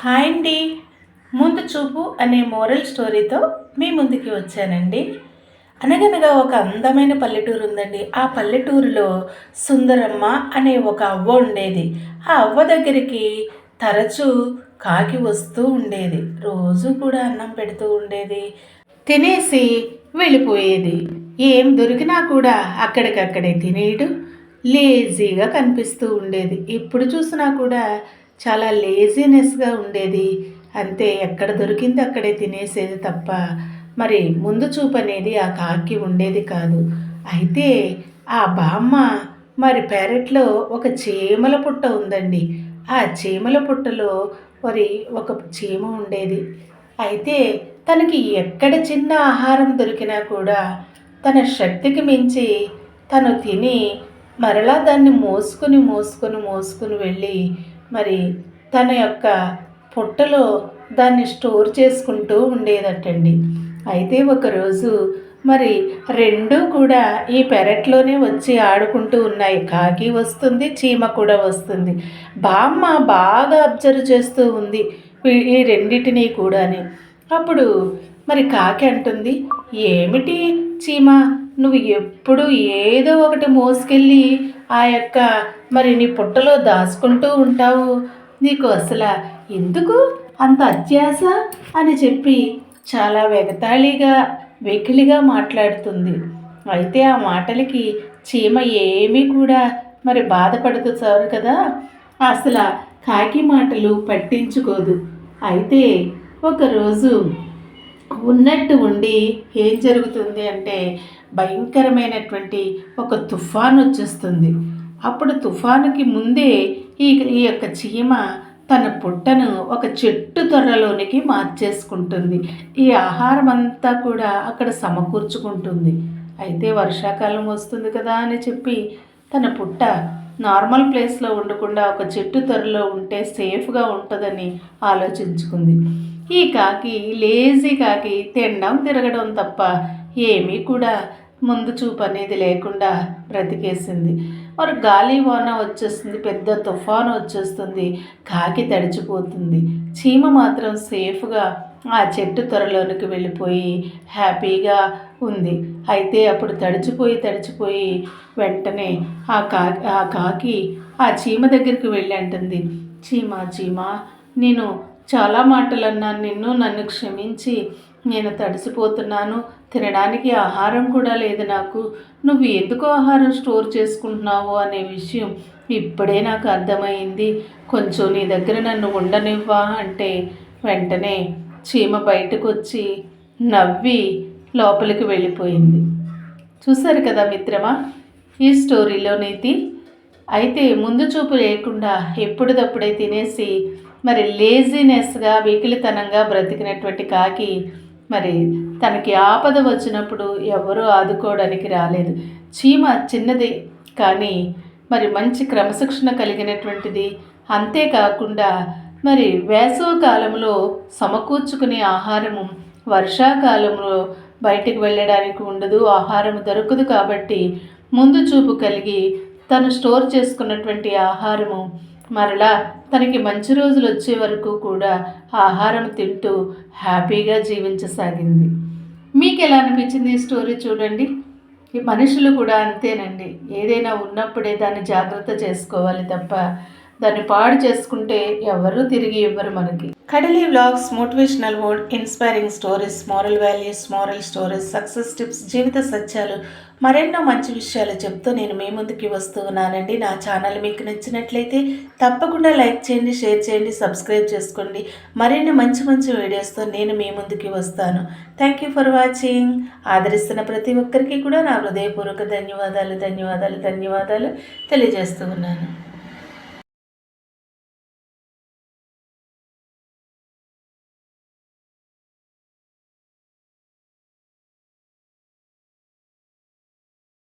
Hi అండి. ముందు చూపు అనే మోరల్ స్టోరీతో మీ ముందుకి వచ్చానండి. అనగనగా ఒక అందమైన పల్లెటూరు ఉందండి. ఆ పల్లెటూరులో సుందరమ్మ అనే ఒక అవ్వ ఉండేది. ఆ అవ్వ దగ్గరికి తరచూ కాకి వస్తూ ఉండేది. రోజు కూడా అన్నం పెడుతూ ఉండేది. తినేసి వెళ్ళిపోయేది. ఏం దొరికినా కూడా అక్కడికక్కడే తినేయడం లేజీగా కనిపిస్తూ ఉండేది. ఎప్పుడు చూసినా కూడా చాలా లేజీనెస్గా ఉండేది. అంతే ఎక్కడ దొరికింది అక్కడే తినేసేది తప్ప మరి ముందు చూపు అనేది ఆ కాకి ఉండేది కాదు. అయితే ఆ బామ్మ మరి పెరట్లో ఒక చీమల పుట్ట ఉందండి. ఆ చీమల పుట్టలో మరి ఒక చీమ ఉండేది. అయితే తనకి ఎక్కడ చిన్న ఆహారం దొరికినా కూడా తన శక్తికి మించి తను తిని మరలా దాన్ని మోసుకుని మోసుకొని మోసుకుని వెళ్ళి మరి తన యొక్క పుట్టలో దాన్ని స్టోర్ చేసుకుంటూ ఉండేదటండి. అయితే ఒకరోజు మరి రెండు కూడా ఈ పెరట్లోనే వచ్చి ఆడుకుంటూ ఉన్నాయి. కాకి వస్తుంది చీమ కూడా వస్తుంది. బామ్మ బాగా అబ్జర్వ్ చేస్తూ ఉంది ఈ రెండిటిని కూడాని. అప్పుడు మరి కాకి అంటుంది ఏమిటి చీమ? నువ్వు ఎప్పుడు ఏదో ఒకటి మోసుకెళ్ళి ఆ యొక్క మరి నీ పుట్టలో దాచుకుంటూ ఉంటావు. నీకు అసలు ఎందుకు అంత అత్యాస అని చెప్పి చాలా వెగతాళిగా వెకిలిగా మాట్లాడుతుంది. అయితే ఆ మాటలకి చీమ ఏమీ కూడా మరి బాధపడుతూ చారు కదా? అసలు కాకి మాటలు పట్టించుకోదు. అయితే ఒకరోజు ఉన్నట్టు ఉండి ఏం జరుగుతుంది అంటే భయంకరమైనటువంటి ఒక తుఫాన్ వచ్చేస్తుంది. అప్పుడు తుఫానుకి ముందే ఈ ఈ యొక్క చీమ తన పుట్టను ఒక చెట్టు తొర్రలోనికి మార్చేసుకుంటుంది. ఈ ఆహారం అంతా కూడా అక్కడ సమకూర్చుకుంటుంది. అయితే వర్షాకాలం వస్తుంది కదా అని చెప్పి తన పుట్ట నార్మల్ ప్లేస్లో ఉండకుండా ఒక చెట్టు త్వరలో ఉంటే సేఫ్గా ఉంటుందని ఆలోచించుకుంది. ఈ కాకి లేజీ కాకి తినడం తిరగడం తప్ప ఏమీ కూడా ముందు చూపు అనేది లేకుండా బ్రతికేసింది. మరి గాలి వాన వచ్చేస్తుంది పెద్ద తుఫాను వచ్చేస్తుంది కాకి తడిచిపోతుంది. చీమ మాత్రం సేఫ్గా ఆ చెట్టు త్వరలోనికి వెళ్ళిపోయి హ్యాపీగా ఉంది. అయితే అప్పుడు తడిచిపోయి తడిచిపోయి వెంటనే ఆ కాకి ఆ కాకి ఆ చీమ దగ్గరికి వెళ్ళి అంటుంది చీమ చీమ నేను చాలా మాటలు అన్నాను. నిన్ను నన్ను క్షమించి నేను తడిసిపోతున్నాను. తినడానికి ఆహారం కూడా లేదు నాకు. నువ్వు ఎందుకు ఆహారం స్టోర్ చేసుకుంటున్నావు అనే విషయం ఇప్పుడే నాకు అర్థమైంది. కొంచెం నీ దగ్గర నన్ను ఉండనివ్వా అంటే వెంటనే చీమ బయటకు వచ్చి నవ్వి లోపలికి వెళ్ళిపోయింది. చూశారు కదా మిత్రమా? ఈ స్టోరీలో నీతి. అయితే ముందు చూపు లేకుండా ఎప్పుడుదప్పుడే తినేసి మరి లేజినెస్గా వెకిలితనంగా బ్రతికినటువంటి కాకి మరి తనకి ఆపద వచ్చినప్పుడు ఎవరూ ఆదుకోవడానికి రాలేదు. చీమ చిన్నది కానీ మరి మంచి క్రమశిక్షణ కలిగినటువంటిది. అంతేకాకుండా మరి వేసవ కాలంలో సమకూర్చుకునే ఆహారము వర్షాకాలంలో బయటికి వెళ్ళడానికి ఉండదు. ఆహారం దొరకదు కాబట్టి ముందు చూపు కలిగి తను స్టోర్ చేసుకున్నటువంటి ఆహారము మరలా తనకి మంచి రోజులు వచ్చే వరకు కూడా ఆహారం తింటూ హ్యాపీగా జీవించసాగింది. మీకు ఎలా అనిపించింది ఈ స్టోరీ చూడండి. ఈ మనుషులు కూడా అంతేనండి. ఏదైనా ఉన్నప్పుడే దాన్ని జాగ్రత్త చేసుకోవాలి తప్ప దాన్ని పాడు చేసుకుంటే ఎవరు తిరిగి ఇవ్వరు మనకి. Kadali vlogs motivational word inspiring stories moral values moral stories success tips జీవిత సత్యాలు మరెన్నో మంచి విషయాలు చెప్తూ నేను మీ ముందుకి వస్తూ ఉన్నానండి. నా ఛానల్ మీకు నచ్చినట్లయితే తప్పకుండా లైక్ చేయండి షేర్ చేయండి సబ్స్క్రైబ్ చేసుకోండి. మరిన్ని మంచి మంచి వీడియోస్తో నేను మీ ముందుకి వస్తాను. థ్యాంక్ యూ ఫర్ వాచింగ్ ఆదరిస్తున్న ప్రతి ఒక్కరికి కూడా నా హృదయపూర్వక ధన్యవాదాలు ధన్యవాదాలు ధన్యవాదాలు తెలియజేస్తూ ఉన్నాను.